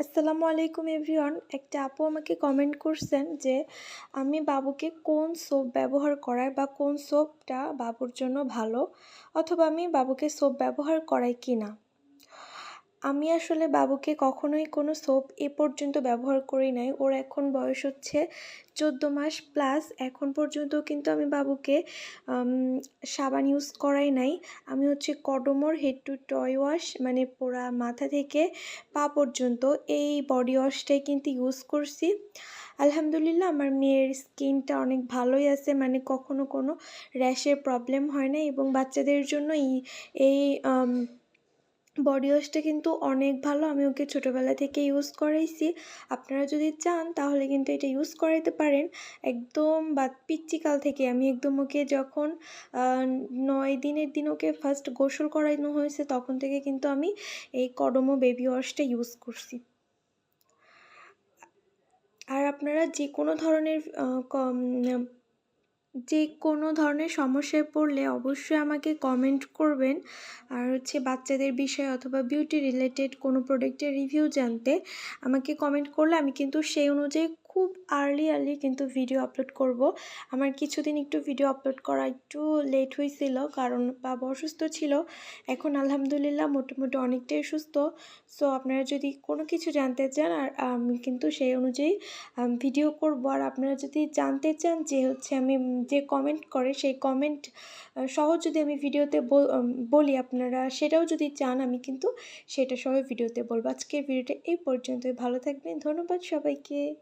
আসসালামু আলাইকুম এভরিওয়ান। একটা আপু আমাকে কমেন্ট করছেন যে, আমি বাবুকে কোন সোপ ব্যবহার করাই বা কোন সোপটা বাবুর জন্য ভালো? অথবা আমি বাবুকে সোপ ব্যবহার করাই কি না আমি আসলে বাবুকে কখনোই কোনো সোপ এ পর্যন্ত ব্যবহার করি নাই। ওর এখন বয়স হচ্ছে চোদ্দ মাস প্লাস এখন পর্যন্ত কিন্তু আমি বাবুকে সাবান ইউজ করাই নাই। আমি হচ্ছে কডমোর হেড টু টয় ওয়াশ মানে পোড়া মাথা থেকে পা পর্যন্ত এই বডি ওয়াশটাই কিন্তু ইউজ করছি। আলহামদুলিল্লাহ আমার মেয়ের স্কিনটা অনেক ভালোই আছে মানে কখনো কোনো র্যাশের প্রবলেম হয় না এবং বাচ্চাদের জন্য এই এই বডি ওয়াশটা কিন্তু অনেক ভালো। আমি ওকে ছোটোবেলা থেকে ইউজ করাইছি। আপনারা যদি চান, তাহলে কিন্তু এটা ইউজ করাইতে পারেন। একদম বা পিচ্চিকাল থেকে আমি একদম ওকে যখন নয় দিনের দিন ওকে ফার্স্ট গোসল করানো হয়েছে, তখন থেকে কিন্তু আমি এই কডমো বেবি ওয়াশটা ইউজ করছি। আর আপনারা যে কোনো ধরনের যে কোনো ধরনের সমস্যায় পড়লে অবশ্যই আমাকে কমেন্ট করবেন। আর হচ্ছে বাচ্চাদের বিষয়ে অথবা বিউটি রিলেটেড কোনো প্রোডাক্টের রিভিউ জানতে আমাকে কমেন্ট করলে আমি কিন্তু সেই অনুযায়ী খুব আর্লি আর্লি কিন্তু ভিডিও আপলোড করব। আমার কিছুদিন একটু ভিডিও আপলোড করা একটু লেট হয়েছিল কারণ বাবা অসুস্থ ছিল। এখন আলহামদুলিল্লাহ মোটামুটি অনেকটাই সুস্থ। সো আপনারা যদি কোনো কিছু জানতে চান, আর আমি কিন্তু সেই অনুযায়ী ভিডিও করব। আর আপনারা যদি জানতে চান যে হচ্ছে আমি যে কমেন্ট করে, সেই কমেন্ট সহ যদি আমি ভিডিওতে বলি আপনারা, সেটাও যদি চান, আমি কিন্তু সেটা সহ ভিডিওতে বলব। আজকের ভিডিওটা এই পর্যন্তই। ভালো থাকবেন। ধন্যবাদ সবাইকে।